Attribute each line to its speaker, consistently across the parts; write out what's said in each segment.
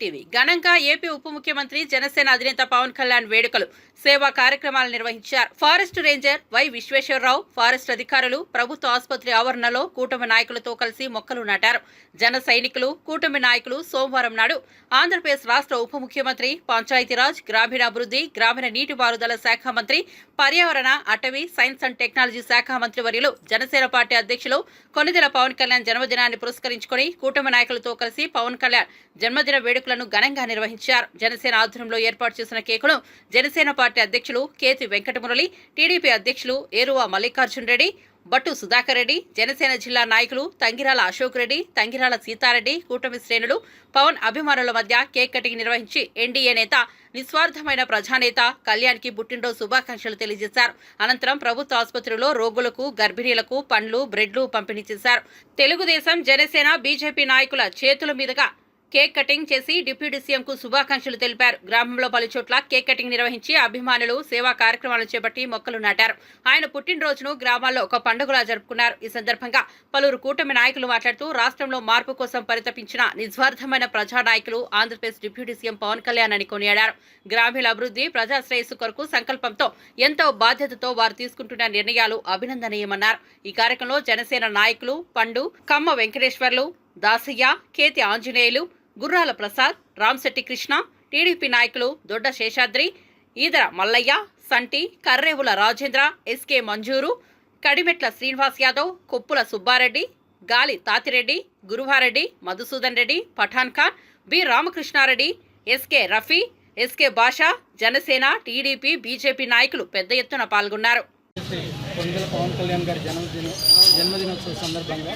Speaker 1: TV ఘనంగా AP ఉప ముఖ్యమంత్రి జనసేన అధినేత పవన్ కళ్యాణ్ వేడుకలు సేవా కార్యక్రమాలు నిర్వహించారు. Forest ranger Y Visweswararao forest అధికారులు ప్రభుత్వ ఆసుపత్రి ఆవరణలో కూటమి నాయకులతో కలిసి మొక్కలు నాటారు. జన సైనికులు కూటమి నాయకులు సోమవారం నాడు ఆంధ్రప్రదేశ్ రాష్ట్ర ఉప ముఖ్యమంత్రి పంచాయతీరాజ్ గ్రామీణాభివృద్ధి గ్రామీణ నీటిపారుదల శాఖ మంత్రి పర్యావరణ అటవీ సైన్స్ అండ్ టెక్నాలజీ శాఖ మంత్రి వర్యులు జనసేన పార్టీ అధ్యక్షులు కొనిదెల పవన్ కళ్యాణ్ జన్మదినాన్ని పురస్కరించుకొని కూటమి నాయకులతో కలిసి పవన్ కళ్యాణ్ జన్మదిన వేడుక వేడుకలను ఘనంగా నిర్వహించారు. జనసేన ఆధ్వర్యంలో ఏర్పాటు చేసిన కేకును జనసేన పార్టీ అధ్యక్షులు కేతి వెంకటమురళి టీడీపీ అధ్యక్షులు ఏరువా మల్లికార్జున్ రెడ్డి బట్టు సుధాకర్ రెడ్డి జనసేన జిల్లా నాయకులు తంగిరాల అశోక్ రెడ్డి తంగిరాల సీతారెడ్డి కూటమి శ్రేణులు పవన్ అభిమానుల మధ్య కేక్ కటింగ్ నిర్వహించి ఎన్డీఏ నేత నిస్వార్థమైన ప్రజానేత కళ్యాణ్కి పుట్టినరోజు శుభాకాంక్షలు తెలియజేశారు. అనంతరం ప్రభుత్వ ఆసుపత్రిలో రోగులకు గర్భిణీలకు పండ్లు బ్రెడ్లు పంపిణీ చేశారు. తెలుగుదేశం జనసేన బీజేపీ నాయకుల చేతుల మీదుగా కేక్ కటింగ్ చేసి డిప్యూటీ సీఎంకు శుభాకాంక్షలు తెలిపారు. గ్రామంలో పలుచోట్ల కేక్ కటింగ్ నిర్వహించి అభిమానులు సేవా కార్యక్రమాలు చేపట్టి మొక్కలు నాటారు. ఆయన పుట్టినరోజును గ్రామాల్లో ఒక పండుగలా జరుపుకున్నారు. ఈ సందర్భంగా పలువురు కూటమి నాయకులు మాట్లాడుతూ రాష్ట్రంలో మార్పు కోసం పరితపించిన నిస్వార్థమైన ప్రజా నాయకులు ఆంధ్రప్రదేశ్ డిప్యూటీ సీఎం పవన్ కళ్యాణ్ అని కొనియాడారు. గ్రామీణ అభివృద్ధి ప్రజా శ్రేయస్సు కొరకు సంకల్పంతో ఎంతో బాధ్యతతో వారు తీసుకుంటున్న నిర్ణయాలు అభినందనీయమన్నారు. ఈ కార్యక్రమంలో జనసేన నాయకులు పండు కమ్మ వెంకటేశ్వర్లు దాసయ్య కేతి ఆంజనేయులు గుర్రాల ప్రసాద్ రామ్శెట్టి కృష్ణ టీడీపీ నాయకులు దొడ్డ శేషాద్రి ఈదర మల్లయ్య సంటి కర్రేవుల రాజేంద్ర ఎస్కే మంజూరు Kadimetla Srinivas Yadav Koppula Subba Reddy Gali Tatireddy Guruvareddy Madhusudan Reddy Pathan Khan B Ramakrishna Reddy SK Rafi SK Basha Janasena TDP BJP నాయకులు పెద్ద ఎత్తున పాల్గొన్నారు.
Speaker 2: జన్మదిన జన్మదినోత్సవ సందర్భంగా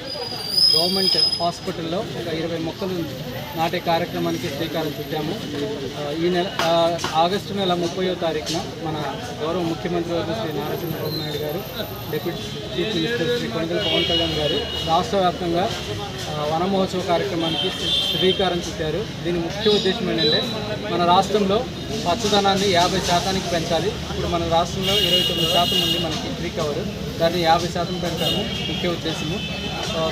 Speaker 2: గవర్నమెంట్ హాస్పిటల్లో ఒక ఇరవై మొక్కలు నాటే కార్యక్రమానికి శ్రీకారం చుట్టాము. ఈ నెల ఆగస్టు నెల ముప్పయో తారీఖున మన గౌరవ ముఖ్యమంత్రి వర్గ Shri Nara Chandrababu Naidu garu deputy chief minister Shri కొండల పవన్ కళ్యాణ్ గారు రాష్ట్ర వ్యాప్తంగా వన మహోత్సవ కార్యక్రమానికి శ్రీకారం చుట్టారు. దీని ముఖ్య ఉద్దేశం ఏంటంటే మన రాష్ట్రంలో పచ్చదనాన్ని యాభై శాతానికి పెంచాలి. ఇప్పుడు మన రాష్ట్రంలో ఇరవై తొమ్మిది శాతం ఉంది మనకి ఫ్రీ కవర్. దాన్ని యాభై శాతం పెంచాము ముఖ్య ఉద్దేశము.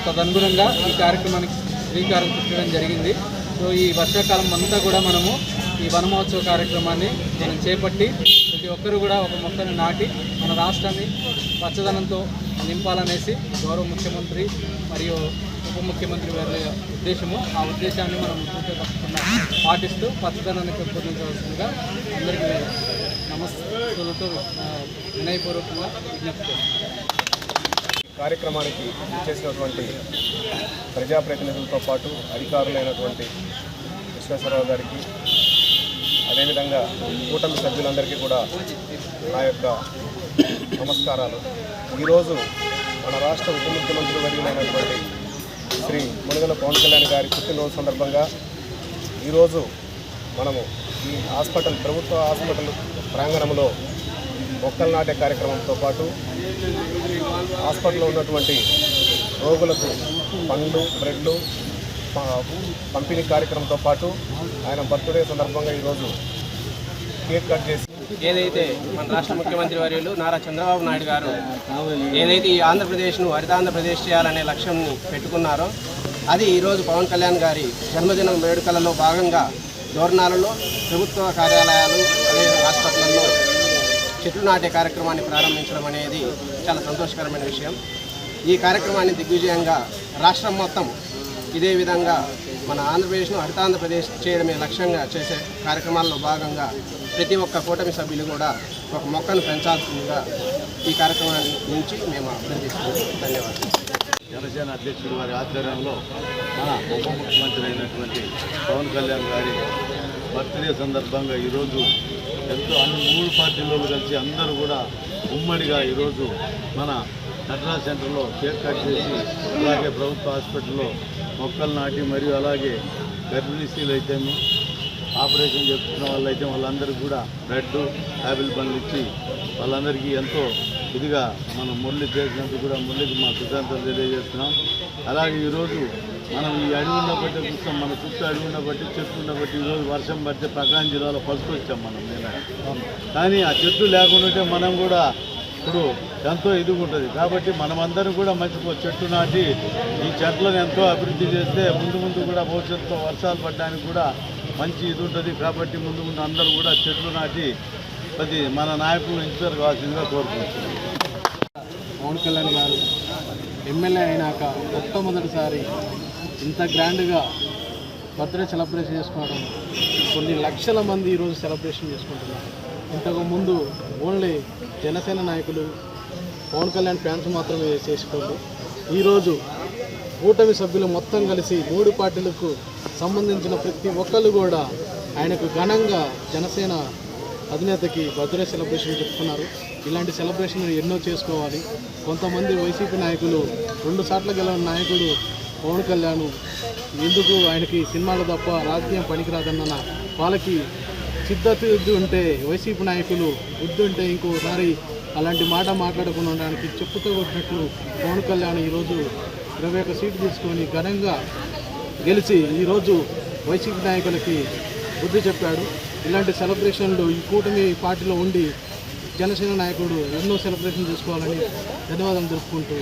Speaker 2: తదనుగుణంగా ఈ కార్యక్రమానికి శ్రీకారం చుట్టడం జరిగింది. సో ఈ వర్షాకాలం అంతా కూడా మనము ఈ వనమహోత్సవ కార్యక్రమాన్ని మనం చేపట్టి ప్రతి ఒక్కరు కూడా ఒక మొక్కను నాటి మన రాష్ట్రాన్ని పచ్చదనంతో నింపాలనేసి గౌరవ ముఖ్యమంత్రి మరియు ఉప ముఖ్యమంత్రి వారి ఉద్దేశము. ఆ ఉద్దేశాన్ని మనం తప్పకుండా పాటిస్తూ పచ్చదనాన్ని పెంపొందించవలసిందిగా అందరికీ నమస్తే. వినయపూర్వకంగా విజ్ఞప్తి చేస్తున్నాను
Speaker 3: కార్యక్రమానికి చేసినటువంటి ప్రజాప్రతినిధులతో పాటు అధికారులైనటువంటి విశ్వేశ్వరరావు గారికి అదేవిధంగా కూటమి సభ్యులందరికీ కూడా నా యొక్క నమస్కారాలు. ఈరోజు మన రాష్ట్ర ఉప ముఖ్యమంత్రి వర్యులైనటువంటి శ్రీ మునుగల పవన్ కళ్యాణ్ గారి పుట్టినరోజు సందర్భంగా ఈరోజు మనము ఈ హాస్పిటల్ ప్రభుత్వ హాస్పిటల్ ప్రాంగణంలో మొక్కలు నాటే కార్యక్రమంతో పాటు హాస్పిటల్లో ఉన్నటువంటి రోగులకు పండ్లు బ్రెడ్లు పంపిణీ కార్యక్రమంతో పాటు ఆయన బర్త్డే సందర్భంగా ఈరోజు కేక్ కట్ చేసి
Speaker 4: ఏదైతే మన రాష్ట్ర ముఖ్యమంత్రి వర్యులు నారా చంద్రబాబు నాయుడు గారు ఏదైతే ఈ ఆంధ్రప్రదేశ్ను హరితాంధ్రప్రదేశ్ చేయాలనే లక్ష్యంని పెట్టుకున్నారో అది ఈరోజు పవన్ కళ్యాణ్ గారి జన్మదిన వేడుకలలో భాగంగా దోర్నాలలో ప్రభుత్వ కార్యాలయాలు అదే హాస్పిటల్లో చెట్లు నాటే కార్యక్రమాన్ని ప్రారంభించడం అనేది చాలా సంతోషకరమైన విషయం. ఈ కార్యక్రమాన్ని దిగ్విజయంగా రాష్ట్రం మొత్తం ఇదే విధంగా మన ఆంధ్రప్రదేశ్ను హరితాంధ్రప్రదేశ్ చేయడమే లక్ష్యంగా చేసే కార్యక్రమాల్లో భాగంగా ప్రతి ఒక్క కూటమి సభ్యులు కూడా ఒక మొక్కను పెంచాల్సిందిగా ఈ కార్యక్రమాన్ని నుంచి మేము అభ్యర్థిస్తున్నాం. ధన్యవాదాలు.
Speaker 5: జనసేన అధ్యక్షుడు వారి ఆధ్వర్యంలో మన ఉప ముఖ్యమంత్రి అయినటువంటి పవన్ కళ్యాణ్ గారి బర్త్డే సందర్భంగా ఈరోజు ఎంతో అన్ని మూడు పార్టీలు కలిసి అందరూ కూడా ఉమ్మడిగా ఈరోజు మన నటనా సెంటర్లో కేక్ కట్ చేసి అలాగే ప్రభుత్వ హాస్పిటల్లో మొక్కలు నాటి మరియు అలాగే గర్భిణీ స్త్రీలు అయితేమి ఆపరేషన్ చేస్తున్న వాళ్ళైతే వాళ్ళందరికీ కూడా బ్రెడ్ యాపిల్ బండ్లు ఇచ్చి వాళ్ళందరికీ ఎంతో ఇదిగా మనం మురళి చేసినందుకు కూడా మురళికి మా కృతజ్ఞతలు తెలియజేస్తున్నాం. అలాగే ఈరోజు మనం ఈ అడవి ఉన్న బట్టి చూస్తాం మన చుట్టూ అడవి ఉన్న బట్టి చెట్టు ఉన్న బట్టి ఈరోజు వర్షం పడితే ప్రకాశం జిల్లాలో పలుకు వచ్చాం మనం నేను కానీ ఆ చెట్టు లేకుండా మనం కూడా ఇప్పుడు ఎంతో ఇదిగా ఉంటుంది. కాబట్టి మనమందరం కూడా మంచి చెట్టు నాటి ఈ చెట్లను ఎంతో అభివృద్ధి చేస్తే ముందు ముందు కూడా భవిష్యత్తులో వర్షాలు పడడానికి కూడా మంచి ఇది ఉంటుంది. కాబట్టి ముందు ముందు అందరూ కూడా చెట్లు నాటి ప్రతి మన నాయకులు ఇన్స్పైర్ కావాల్సిందిగా కోరుకుంటున్నాం.
Speaker 6: పవన్ కళ్యాణ్ గారు ఎమ్మెల్యే అయినాక మొట్టమొదటిసారి ఇంత గ్రాండ్గా బర్త్డే సెలబ్రేషన్ చేసుకోవడం కొన్ని లక్షల మంది ఈరోజు సెలబ్రేషన్ చేసుకుంటున్నారు. ఇంతకు ముందు ఓన్లీ జనసేన నాయకులు పవన్ కళ్యాణ్ ఫ్యాన్స్ మాత్రమే చేసుకోండి ఈరోజు కూటమి సభ్యులు మొత్తం కలిసి మూడు పార్టీలకు సంబంధించిన ప్రతి ఒక్కరు కూడా ఆయనకు ఘనంగా జనసేన అధినేతకి బర్త్డే సెలబ్రేషన్ చెప్తున్నారు ఇలాంటి సెలబ్రేషన్ ఎన్నో చేసుకోవాలి. కొంతమంది వైసీపీ నాయకులు రెండు సార్లు గెలవని నాయకుడు పవన్ కళ్యాణ్ ఎందుకు ఆయనకి సినిమాలు తప్ప రాజకీయం పనికిరాదన్న వాళ్ళకి సిద్ధతి ఉంటే వైసీపీ నాయకులు బుద్ధి ఉంటే ఇంకోసారి అలాంటి మాట మాట్లాడకుండా ఉండడానికి చెప్పుతో కొట్టినట్లు పవన్ కళ్యాణ్ ఈరోజు ఇరవై ఒక్క సీటు తీసుకొని ఘనంగా గెలిచి ఈరోజు వైసీపీ నాయకులకి బుద్ధి చెప్పాడు. ఇలాంటి సెలబ్రేషన్లు ఈ కూటమి పార్టీలో ఉండి జనసేన నాయకుడు ఎన్నో సెలబ్రేషన్ చేసుకోవాలని ధన్యవాదం తెలుపుకుంటూ